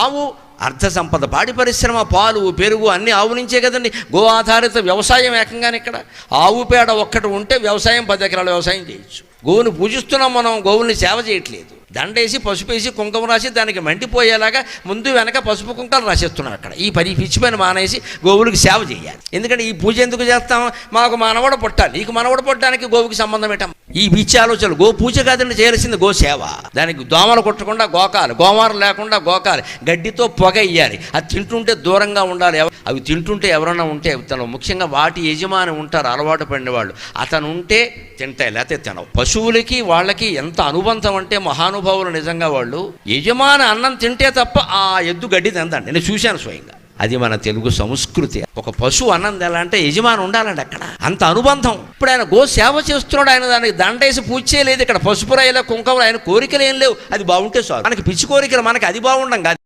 ఆవు అర్థ సంపద పాడి పరిశ్రమ పాలు పెరుగు అన్ని ఆవు నుంచే కదండి. గో ఆధారిత వ్యవసాయం ఏకంగానే ఇక్కడ. ఆవు పేడ ఒక్కటి ఉంటే వ్యవసాయం పది ఎకరాల వ్యవసాయం చేయొచ్చు. గోవుని పూజిస్తున్నాం మనం గోవుల్ని సేవ చేయట్లేదు. దండేసి పసుపేసి కుంకుమ రాసి దానికి మండిపోయేలాగా ముందు వెనక పసుపు కుంకాలు రాసేస్తున్నాం అక్కడ. ఈ పని పిచ్చి పని మానేసి గోవులకు సేవ చేయాలి. ఎందుకంటే ఈ పూజ ఎందుకు చేస్తాం? మాకు మనవడ పుట్టాలి. నీకు మనవడ పుట్టడానికి గోవుకి సంబంధం ఏంటం ఈ పిచ్చి ఆలోచనలు. గో పూజ కాదండి చేయాల్సింది గో సేవ. దానికి దోమలు కొట్టకుండా గోకాలి. గోమారం లేకుండా గోకాలి. గడ్డితో పొగ ఇయ్యాలి అది తింటుంటే దూరంగా ఉండాలి. అవి తింటుంటే ఎవరన్నా ఉంటే తను ముఖ్యంగా వాటి యజమాని ఉంటారు అలవాటు పడిన వాళ్ళు అతను ఉంటే తింటాయి లేకపోతే తినవు. పశువులకి వాళ్ళకి ఎంత అనుబంధం అంటే మహానుభావులు నిజంగా వాళ్ళు యజమాని అన్నం తింటే తప్ప ఆ ఎద్దు గడ్డి తిందండి నేను చూశాను స్వయంగా. అది మన తెలుగు సంస్కృతి. ఒక పశువు ఆనందం ఎలా అంటే యజమాని ఉండాలండి అక్కడ. అంత అనుబంధం. ఇప్పుడు ఆయన గో సేవ చేస్తున్నాడు ఆయన దానికి దండేసి పూజ చేయలేదు. ఇక్కడ పసుపు రాయలే కుంకుమ ఆయన కోరికలు ఏం లేవు. అది బాగుంటే సార్ మనకి పిచ్చి కోరికలు మనకి అది బాగుండం కాదు.